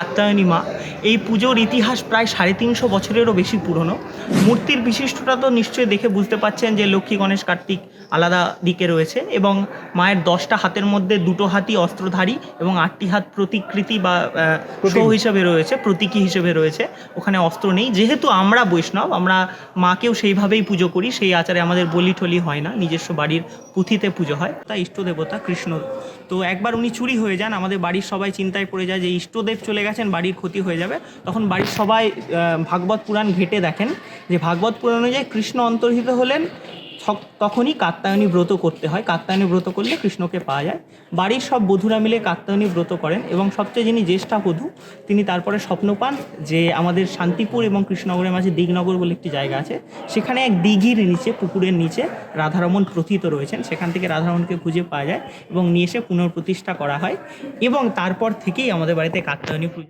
అత్తానిమ এই পুজোর ইতিহাস প্রায় সাড়ে তিনশো বছরেরও বেশি পুরনো। মূর্তির বিশিষ্টতা তো নিশ্চয়ই দেখে বুঝতে পাচ্ছেন যে লক্ষ্মী গণেশ কার্তিক আলাদা দিকে রয়েছে এবং মায়ের দশটা হাতের মধ্যে দুটো হাতই অস্ত্রধারী এবং আটটি হাত প্রতিকৃতি বা শো হিসেবে রয়েছে প্রতীকী হিসেবে রয়েছে। ওখানে অস্ত্র নেই। যেহেতু আমরা বৈষ্ণব আমরা মাকেও সেইভাবেই পুজো করি সেই আচারে আমাদের বলি ঠলি হয় না নিজস্ব বাড়ির পুঁথিতে পুজো হয়। তা ইষ্ট দেবতা কৃষ্ণ। তো একবার উনি চুরি হয়ে যান আমাদের বাড়ির সবাই চিন্তায় পড়ে যায় যে ইষ্টদেব চলে গেছেন বাড়ির ক্ষতি হয়ে যাবে। তখন বাড়ির সবাই ভাগবত পুরাণ ঘেটে দেখেন যে ভাগবত পুরাণ অনুযায়ী কৃষ্ণ অন্তর্হিত হলেন তখনই কাত্তায়নী ব্রত করতে হয়। কাত্তায়নী ব্রত করলে কৃষ্ণকে পাওয়া যায়। বাড়ির সব বধুরা মিলে কাত্তায়নী ব্রত করেন এবং সবচেয়ে যিনি জ্যেষ্ঠা বধূ, তিনি তারপরে স্বপ্ন পান যে আমাদের শান্তিপুর এবং কৃষ্ণনগরের মাঝে দিগনগর বলে একটি জায়গা আছে, সেখানে এক দিঘির নিচে, পুকুরের নিচে রাধারমণ প্রথিত রয়েছেন। সেখান থেকে রাধারমণকে খুঁজে পাওয়া যায় এবং নিয়ে এসে পুনঃপ্রতিষ্ঠা করা হয় এবং তারপর থেকেই আমাদের বাড়িতে কাত্তায়নী পুজো